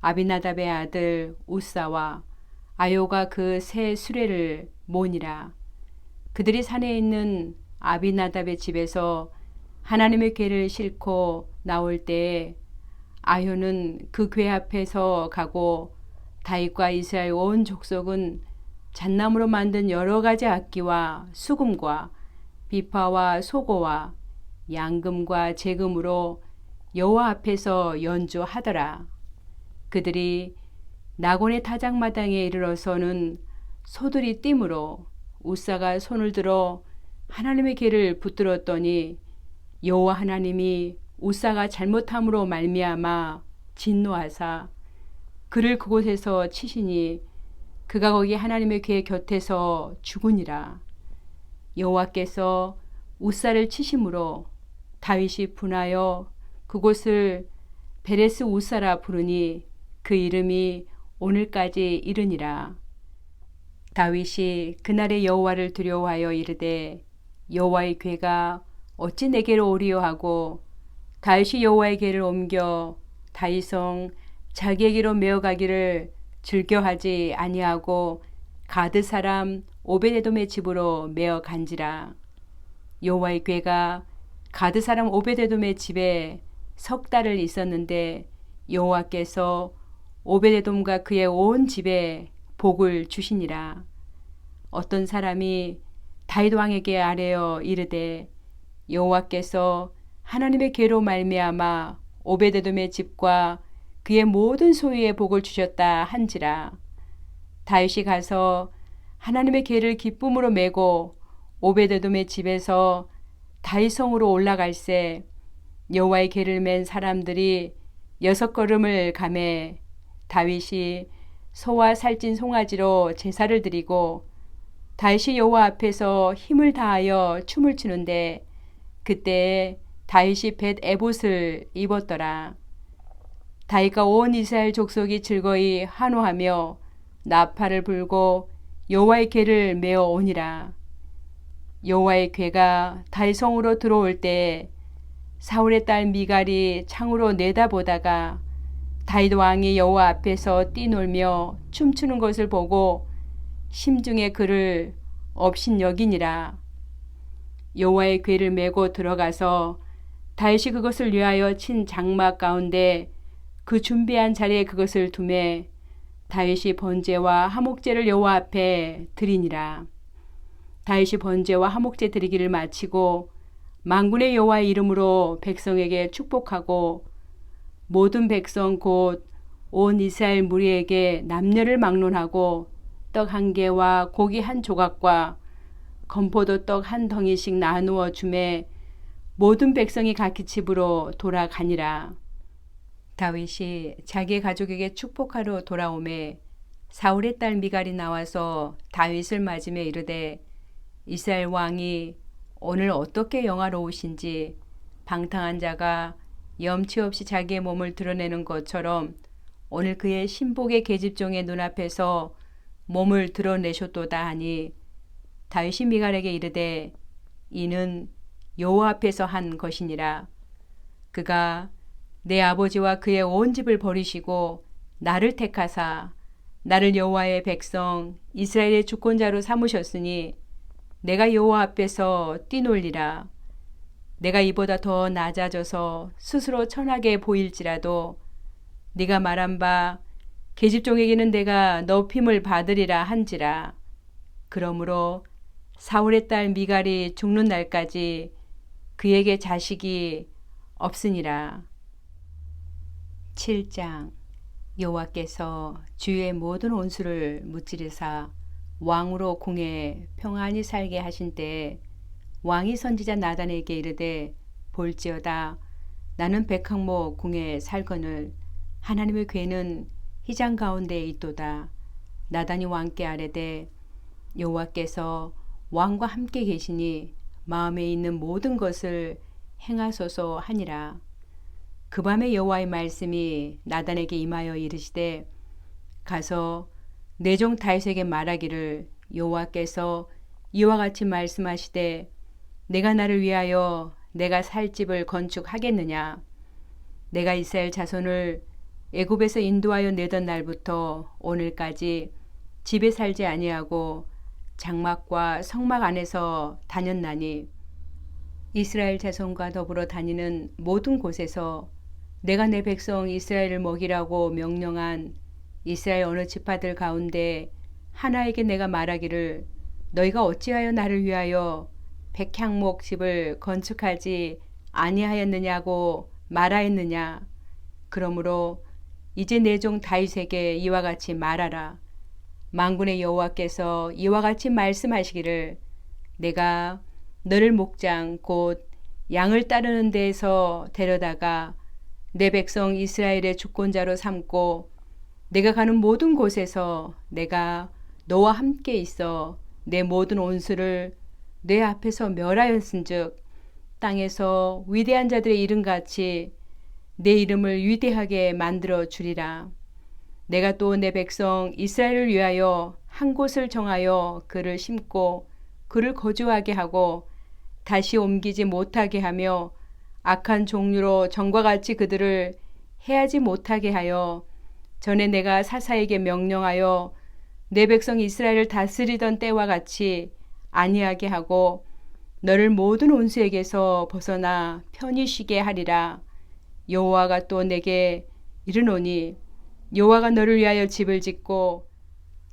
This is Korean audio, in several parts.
아비나답의 아들 우사와 아요가 그새 수레를 모니라. 그들이 산에 있는 아비나답의 집에서 하나님의 궤를 싣고 나올 때에 아요는 그 궤 앞에서 가고 다윗과 이스라엘 온 족속은 잣나무로 만든 여러 가지 악기와 수금과 비파와 소고와 양금과 재금으로 여호와 앞에서 연주하더라. 그들이 나곤의 타작마당에 이르러서는 소들이 띠므로 우사가 손을 들어 하나님의 길을 붙들었더니 여호와 하나님이 우사가 잘못함으로 말미암아 진노하사 그를 그곳에서 치시니 그가 거기 하나님의 궤 곁에서 죽으니라. 여호와께서 우사를 치심으로 다윗이 분하여 그곳을 베레스 우사라 부르니 그 이름이 오늘까지 이르니라. 다윗이 그날의 여호와를 두려워하여 이르되 여호와의 궤가 어찌 내게로 오리요 하고 다윗이 여호와의 궤를 옮겨 다윗성 자기에게로 메어가기를 즐겨하지 아니하고 가드 사람 오베데돔의 집으로 메어 간지라 여호와의 궤가 가드 사람 오베데돔의 집에 석 달을 있었는데 여호와께서 오베데돔과 그의 온 집에 복을 주시니라. 어떤 사람이 다윗 왕에게 아뢰어 이르되 여호와께서 하나님의 계로 말미암아 오베데돔의 집과 그의 모든 소유에 복을 주셨다 한지라. 다윗이 가서 하나님의 계를 기쁨으로 메고 오베데돔의 집에서 다윗성으로 올라갈새 여호와의 계를 맨 사람들이 여섯 걸음을 감해 다윗이 소와 살찐 송아지로 제사를 드리고 다윗이 여호와 앞에서 힘을 다하여 춤을 추는데 그때 다윗이 벳 에봇을 입었더라. 다윗과 온 이스라엘 족속이 즐거이 환호하며 나팔을 불고 여호와의 궤를 메어 오니라. 여호와의 궤가 다윗 성으로 들어올 때 사울의 딸 미갈이 창으로 내다보다가 다윗 왕이 여호와 앞에서 뛰놀며 춤추는 것을 보고 심중에 그를 업신 여기니라. 여호와의 궤를 메고 들어가서 다윗이 그것을 위하여 친 장막 가운데 그 준비한 자리에 그것을 두매 다윗이 번제와 하목제를 여호와 앞에 드리니라. 다윗이 번제와 하목제 드리기를 마치고 만군의 여호와의 이름으로 백성에게 축복하고 모든 백성 곧 온 이스라엘 무리에게 남녀를 막론하고 떡 한 개와 고기 한 조각과 건포도 떡 한 덩이씩 나누어 주매 모든 백성이 각기 집으로 돌아가니라. 다윗이 자기 가족에게 축복하러 돌아오매 사울의 딸 미갈이 나와서 다윗을 맞으며 이르되 이스라엘 왕이 오늘 어떻게 영화로우신지 방탕한 자가 염치 없이 자기의 몸을 드러내는 것처럼 오늘 그의 신복의 계집종의 눈앞에서 몸을 드러내셨도다 하니 다윗이 미갈에게 이르되 이는 여호와 앞에서 한 것이니라 그가 내 아버지와 그의 온 집을 버리시고 나를 택하사 나를 여호와의 백성 이스라엘의 주권자로 삼으셨으니 내가 여호와 앞에서 뛰놀리라. 내가 이보다 더 낮아져서 스스로 천하게 보일지라도 네가 말한 바 계집종에게는 내가 높임을 받으리라 한지라. 그러므로 사울의 딸 미갈이 죽는 날까지 그에게 자식이 없으니라. 7장 여호와께서 주의 모든 온수를 무찌르사 왕으로 궁에 평안히 살게 하신 때 왕이 선지자 나단에게 이르되 볼지어다 나는 백항모 궁에 살거늘 하나님의 괴는 휘장 가운데 있도다. 나단이 왕께 아뢰되 여호와께서 왕과 함께 계시니 마음에 있는 모든 것을 행하소서 하니라. 그 밤에 여호와의 말씀이 나단에게 임하여 이르시되 가서 내종 다윗에게 말하기를 여호와께서 이와 같이 말씀하시되 내가 나를 위하여 내가 살 집을 건축하겠느냐? 내가 이스라엘 자손을 애굽에서 인도하여 내던 날부터 오늘까지 집에 살지 아니하고 장막과 성막 안에서 다녔나니 이스라엘 자손과 더불어 다니는 모든 곳에서 내가 내 백성 이스라엘을 먹이라고 명령한 이스라엘 어느 지파들 가운데 하나에게 내가 말하기를 너희가 어찌하여 나를 위하여 백향목 집을 건축하지 아니하였느냐고 말하였느냐? 그러므로 이제 내종 다윗에게 이와 같이 말하라. 만군의 여호와께서 이와 같이 말씀하시기를 내가 너를 목장 곧 양을 따르는 데에서 데려다가 내 백성 이스라엘의 주권자로 삼고 내가 가는 모든 곳에서 내가 너와 함께 있어 내 모든 온수를 내 앞에서 멸하였은즉 땅에서 위대한 자들의 이름 같이 내 이름을 위대하게 만들어 주리라. 내가 또 내 백성 이스라엘을 위하여 한 곳을 정하여 그를 심고 그를 거주하게 하고 다시 옮기지 못하게 하며 악한 종류로 전과 같이 그들을 해하지 못하게 하여 전에 내가 사사에게 명령하여 내 백성 이스라엘을 다스리던 때와 같이 아니하게 하고 너를 모든 온수에게서 벗어나 편히 쉬게 하리라 여호와가 또 내게 이르노니 여호와가 너를 위하여 집을 짓고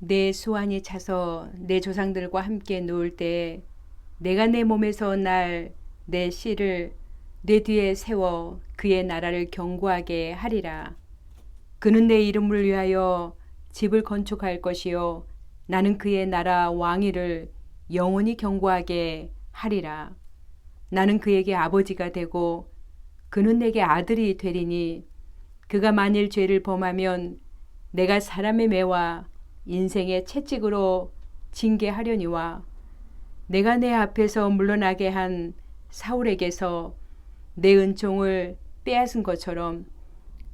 내 수완이 차서 내 조상들과 함께 누울 때 내가 내 몸에서 날 내 씨를 내 뒤에 세워 그의 나라를 경고하게 하리라. 그는 내 이름을 위하여 집을 건축할 것이요 나는 그의 나라 왕위를 영원히 경고하게 하리라. 나는 그에게 아버지가 되고 그는 내게 아들이 되리니 그가 만일 죄를 범하면 내가 사람의 매와 인생의 채찍으로 징계하려니와 내가 내 앞에서 물러나게 한 사울에게서 내 은총을 빼앗은 것처럼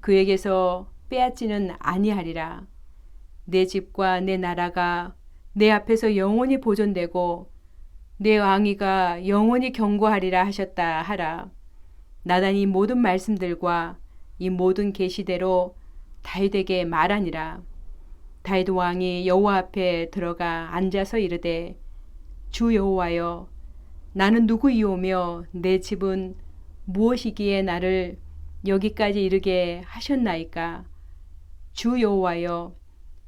그에게서 빼앗지는 아니하리라. 내 집과 내 나라가 내 앞에서 영원히 보존되고 내 왕위가 영원히 경고하리라 하셨다 하라. 나단이 모든 말씀들과 이 모든 계시대로 다윗에게 말하니라. 다윗 왕이 여호와 앞에 들어가 앉아서 이르되 주 여호와여 나는 누구이오며 내 집은 무엇이기에 나를 여기까지 이르게 하셨나이까 주 여호와여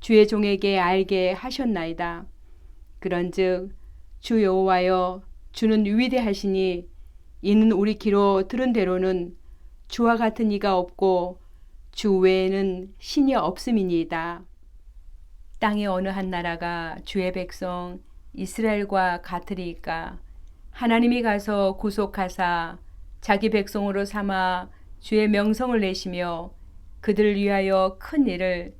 주의 종에게 알게 하셨나이다. 그런즉 주 여호와여 주는 위대하시니 이는 우리 귀로 들은 대로는 주와 같은 이가 없고 주 외에는 신이 없음이니이다. 땅의 어느 한 나라가 주의 백성 이스라엘과 같으리까 하나님이 가서 구속하사 자기 백성으로 삼아 주의 명성을 내시며 그들을 위하여 큰 일을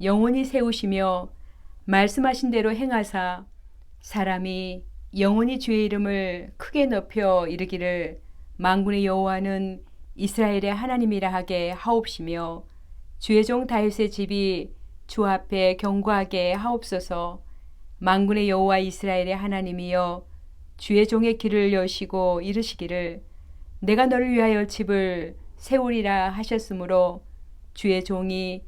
영원히 세우시며 말씀하신 대로 행하사 사람이 영원히 주의 이름을 크게 높여 이르기를 만군의 여호와는 이스라엘의 하나님이라 하게 하옵시며 주의 종 다윗의 집이 주 앞에 경고하게 하옵소서. 만군의 여호와 이스라엘의 하나님이여 주의 종의 길을 여시고 이르시기를 내가 너를 위하여 집을 세우리라 하셨으므로 주의 종이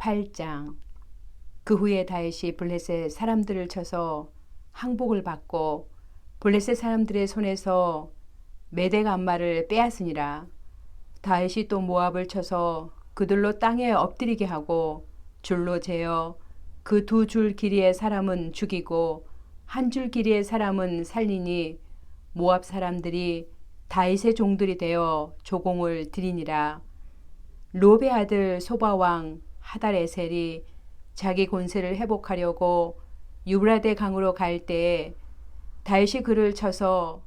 8장 그 후에 다윗이 블레셋 사람들을 쳐서 항복을 받고 블레셋 사람들의 손에서 메대 간마를 빼앗으니라. 다윗이 또 모압을 쳐서 그들로 땅에 엎드리게 하고 줄로 재어 그 두 줄 길이의 사람은 죽이고 한 줄 길이의 사람은 살리니 모압 사람들이 다윗의 종들이 되어 조공을 드리니라. 로베 아들 소바왕 하달에셀이 자기 권세를 회복하려고 유브라데 강으로 갈 때에 다윗이 그를 쳐서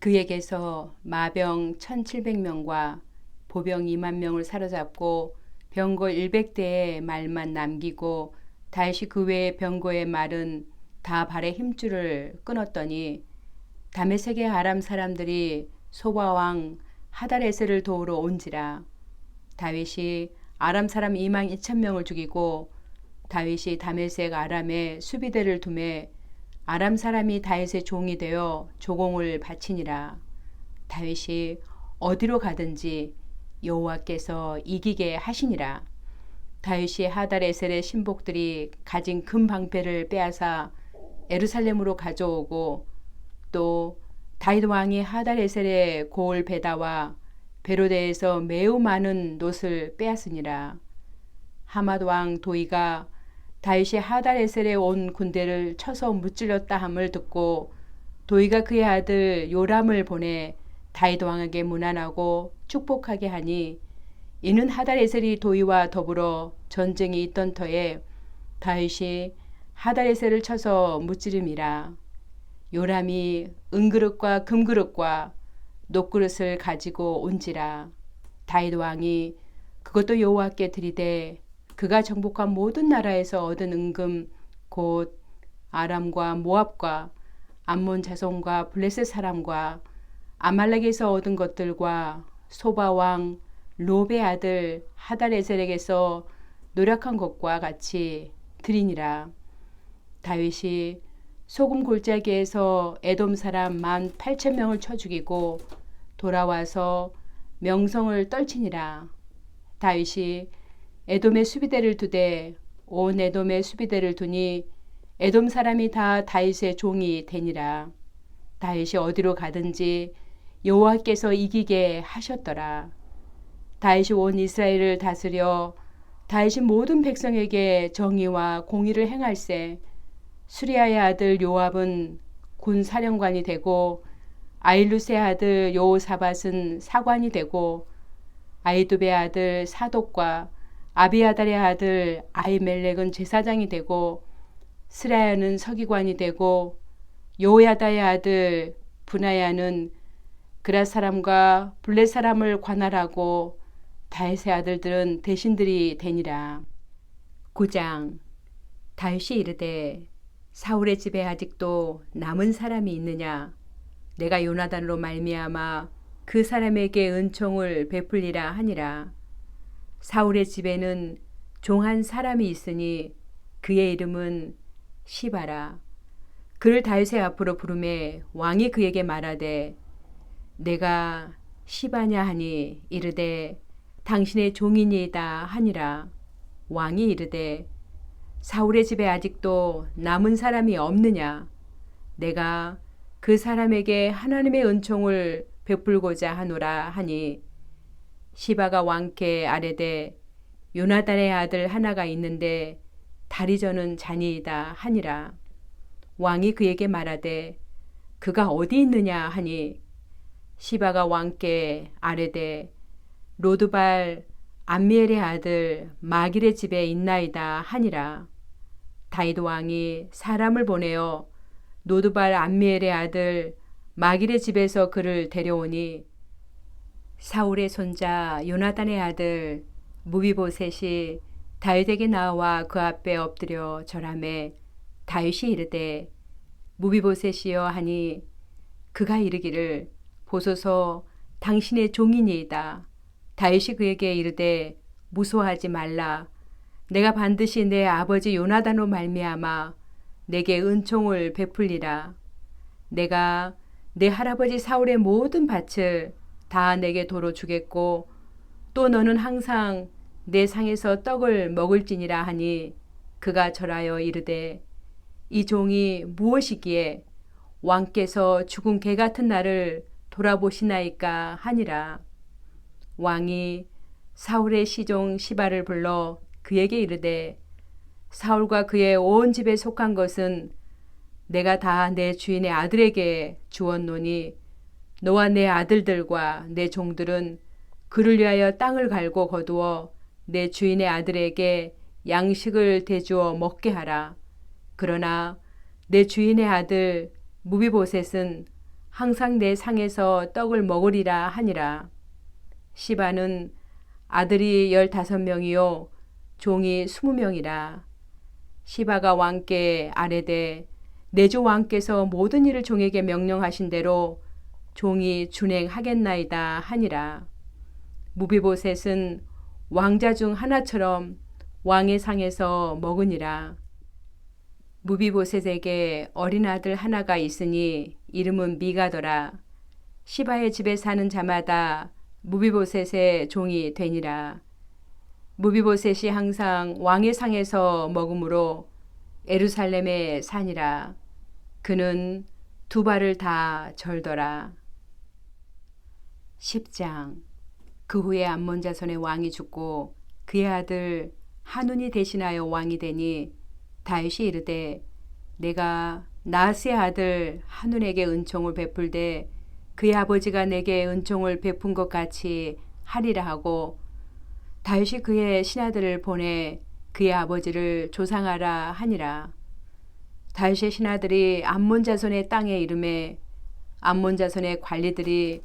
그에게서 마병 1700명과 보병 2만 명을 사로잡고 병거 100대의 말만 남기고 다시 그 외의 병거의 말은 다 발의 힘줄을 끊었더니 다메섹의 아람 사람들이 소바왕 하달에스를 도우러 온지라 다윗이 아람 사람 2만 2천 명을 죽이고 다윗이 다메섹 아람에 수비대를 두매 아람 사람이 다윗의 종이 되어 조공을 바치니라. 다윗이 어디로 가든지 여호와께서 이기게 하시니라. 다윗이 하달에셀의 신복들이 가진 금 방패를 빼앗아 에루살렘으로 가져오고 또 다윗 왕이 하달에셀의 고을 베다와 베로데에서 매우 많은 놋을 빼앗으니라. 하맛 왕 도이가 다윗이 하달에셀에 온 군대를 쳐서 무찔렀다 함을 듣고 도이가 그의 아들 요람을 보내 다윗 왕에게 문안하고 축복하게 하니 이는 하달에셀이 도이와 더불어 전쟁이 있던 터에 다윗이 하달에셀을 쳐서 무찌름이라 요람이 은그릇과 금그릇과 녹그릇을 가지고 온지라. 다윗 왕이 그것도 여호와께 드리되 그가 정복한 모든 나라에서 얻은 은금 곧 아람과 모압과 암몬 자손과 블레셋 사람과 아말렉에서 얻은 것들과 소바 왕 로베 아들 하달에셀에게서 노력한 것과 같이 드리니라. 다윗이 소금 골짜기에서 에돔 사람 만 8천 명을 쳐 죽이고 돌아와서 명성을 떨치니라. 다윗이 에돔의 수비대를 두되 온 에돔의 수비대를 두니 에돔 사람이 다 다윗의 종이 되니라. 다윗이 어디로 가든지 여호와께서 이기게 하셨더라. 다윗이 온 이스라엘을 다스려 다윗이 모든 백성에게 정의와 공의를 행할세 수리아의 아들 요압은 군 사령관이 되고 아일루스의 아들 요사밧은 사관이 되고 아이두베의 아들 사독과 아비아달의 아들 아이멜렉은 제사장이 되고 스라야는 서기관이 되고 요야다의 아들 분하야는 그라 사람과 블레 사람을 관할하고 다윗의 아들들은 대신들이 되니라. 9장 다윗이 이르되 사울의 집에 아직도 남은 사람이 있느냐? 내가 요나단으로 말미암아 그 사람에게 은총을 베풀리라 하니라. 사울의 집에는 종한 사람이 있으니 그의 이름은 시바라. 그를 다윗의 앞으로 부르매 왕이 그에게 말하되 내가 시바냐 하니 이르되 당신의 종이니이다 하니라. 왕이 이르되 사울의 집에 아직도 남은 사람이 없느냐? 내가 그 사람에게 하나님의 은총을 베풀고자 하노라 하니 시바가 왕께 아뢰되 요나단의 아들 하나가 있는데 다리 저는 자니이다 하니라. 왕이 그에게 말하되 그가 어디 있느냐 하니 시바가 왕께 아뢰되 로드발 암미엘의 아들 마길의 집에 있나이다 하니라. 다윗 왕이 사람을 보내어 노드발 암미엘의 아들 마길의 집에서 그를 데려오니 사울의 손자 요나단의 아들 무비보셋이 다윗에게 나와 그 앞에 엎드려 절함에 다윗이 이르되 무비보셋이여 하니 그가 이르기를 보소서 당신의 종이니이다. 다윗이 그에게 이르되 무소하지 말라. 내가 반드시 내 아버지 요나단으로 말미암아 내게 은총을 베풀리라. 내가 내 할아버지 사울의 모든 밭을 다 내게 도로 주겠고 또 너는 항상 내 상에서 떡을 먹을지니라 하니 그가 절하여 이르되 이 종이 무엇이기에 왕께서 죽은 개 같은 나를 돌아보시나이까 하니라 왕이 사울의 시종 시바를 불러 그에게 이르되 사울과 그의 온 집에 속한 것은 내가 다 내 주인의 아들에게 주었노니 너와 내 아들들과 내 종들은 그를 위하여 땅을 갈고 거두어 내 주인의 아들에게 양식을 대주어 먹게 하라. 그러나 내 주인의 아들 무비보셋은 항상 내 상에서 떡을 먹으리라 하니라. 시바는 아들이 열다섯 명이요 종이 스무 명이라. 시바가 왕께 아뢰되 내주 왕께서 모든 일을 종에게 명령하신 대로 종이 준행하겠나이다 하니라. 무비보셋은 왕자 중 하나처럼 왕의 상에서 먹으니라. 무비보셋에게 어린 아들 하나가 있으니 이름은 미가더라. 시바의 집에 사는 자마다 무비보셋의 종이 되니라. 무비보셋이 항상 왕의 상에서 먹으므로 에루살렘에 사니라. 그는 두 발을 다 절더라. 10장 그 후에 암몬 자손의 왕이 죽고 그의 아들 한운이 대신하여 왕이 되니 다윗이 이르되 내가 나스의 아들 한운에게 은총을 베풀되 그의 아버지가 내게 은총을 베푼 것 같이 하리라 하고 다윗이 그의 신하들을 보내 그의 아버지를 조상하라 하니라. 다윗의 신하들이 암몬 자손의 땅에 이름에 암몬 자손의 관리들이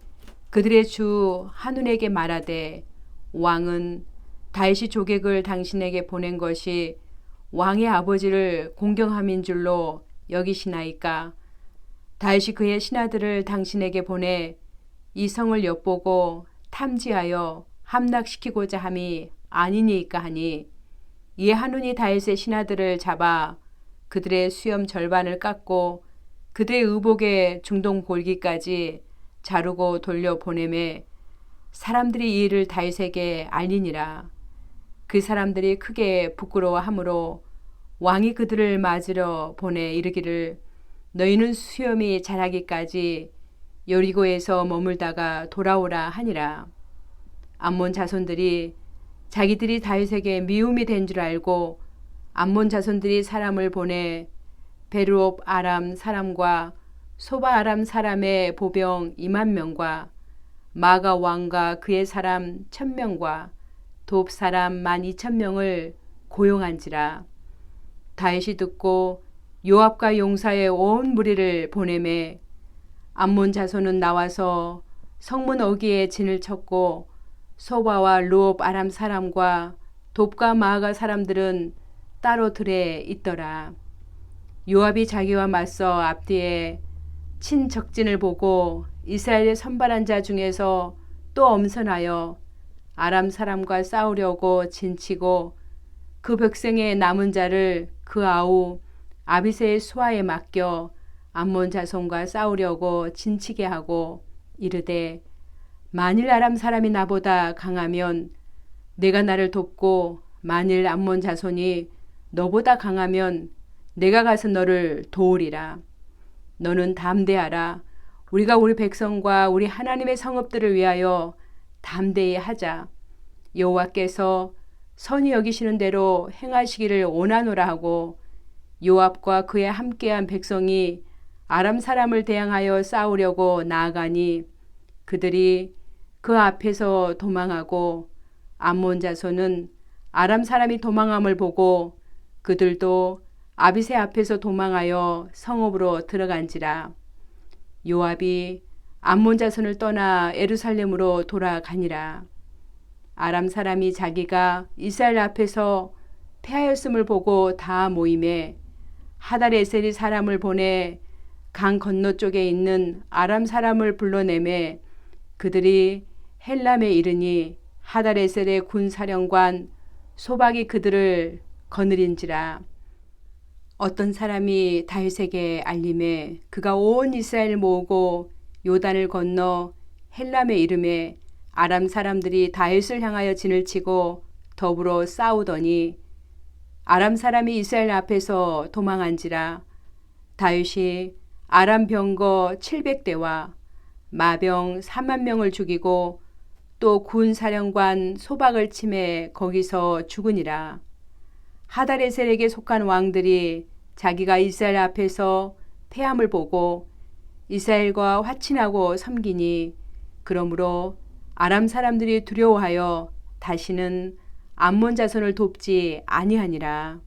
그들의 주 한운에게 말하되 왕은 다윗이 조객을 당신에게 보낸 것이 왕의 아버지를 공경함인 줄로 여기시나이까 다윗이 그의 신하들을 당신에게 보내 이 성을 엿보고 탐지하여 함락시키고자 함이 아니니까 하니 이에 한운이 다윗의 신하들을 잡아 그들의 수염 절반을 깎고 그들의 의복의 중동 골기까지 자르고 돌려 보내매 사람들이 이 일을 다윗에게 알리니라 그 사람들이 크게 부끄러워하므로 왕이 그들을 맞으러 보내 이르기를 너희는 수염이 자라기까지 여리고에서 머물다가 돌아오라 하니라. 암몬 자손들이 자기들이 다윗에게 미움이 된 줄 알고 암몬 자손들이 사람을 보내 베르옵 아람 사람과 소바 아람 사람의 보병 2만 명과 마가 왕과 그의 사람 1000명과 돕 사람 12,000명을 고용한지라. 다윗이 듣고 요압과 용사의 온 무리를 보내매 암몬 자손은 나와서 성문 어기에 진을 쳤고 소바와 루옵 아람 사람과 돕과 마아가 사람들은 따로 들에 있더라. 요압이 자기와 맞서 앞뒤에 친 적진을 보고 이스라엘의 선발한 자 중에서 또 엄선하여 아람 사람과 싸우려고 진치고 그 백성의 남은 자를 그 아우 아비세의 수하에 맡겨 암몬 자손과 싸우려고 진치게 하고 이르되 만일 아람 사람이 나보다 강하면 내가 나를 돕고 만일 암몬 자손이 너보다 강하면 내가 가서 너를 도우리라. 너는 담대하라. 우리가 우리 백성과 우리 하나님의 성읍들을 위하여 담대히 하자. 여호와께서 선이 여기시는 대로 행하시기를 원하노라 하고 요압과 그의 함께한 백성이 아람 사람을 대항하여 싸우려고 나아가니 그들이 그 앞에서 도망하고 암몬 자손은 아람 사람이 도망함을 보고 그들도 아비세 앞에서 도망하여 성읍으로 들어간지라. 요압이 암몬 자손을 떠나 에루살렘으로 돌아가니라. 아람 사람이 자기가 이스라엘 앞에서 패하였음을 보고 다 모임에 하달에셀이 사람을 보내 강 건너 쪽에 있는 아람 사람을 불러내매 그들이 헬람에 이르니 하달에셀의 군 사령관 소박이 그들을 거느린지라. 어떤 사람이 다윗에게 알림해 그가 온 이스라엘 모으고 요단을 건너 헬람에 이름에 아람 사람들이 다윗을 향하여 진을 치고 더불어 싸우더니 아람 사람이 이스라엘 앞에서 도망한지라. 다윗이 아람 병거 700대와 마병 3만 명을 죽이고 또 군 사령관 소박을 침해 거기서 죽으니라 하다레셀에게 속한 왕들이 자기가 이스라엘 앞에서 패함을 보고 이스라엘과 화친하고 섬기니 그러므로 아람 사람들이 두려워하여 다시는 암몬 자손을 돕지 아니하니라.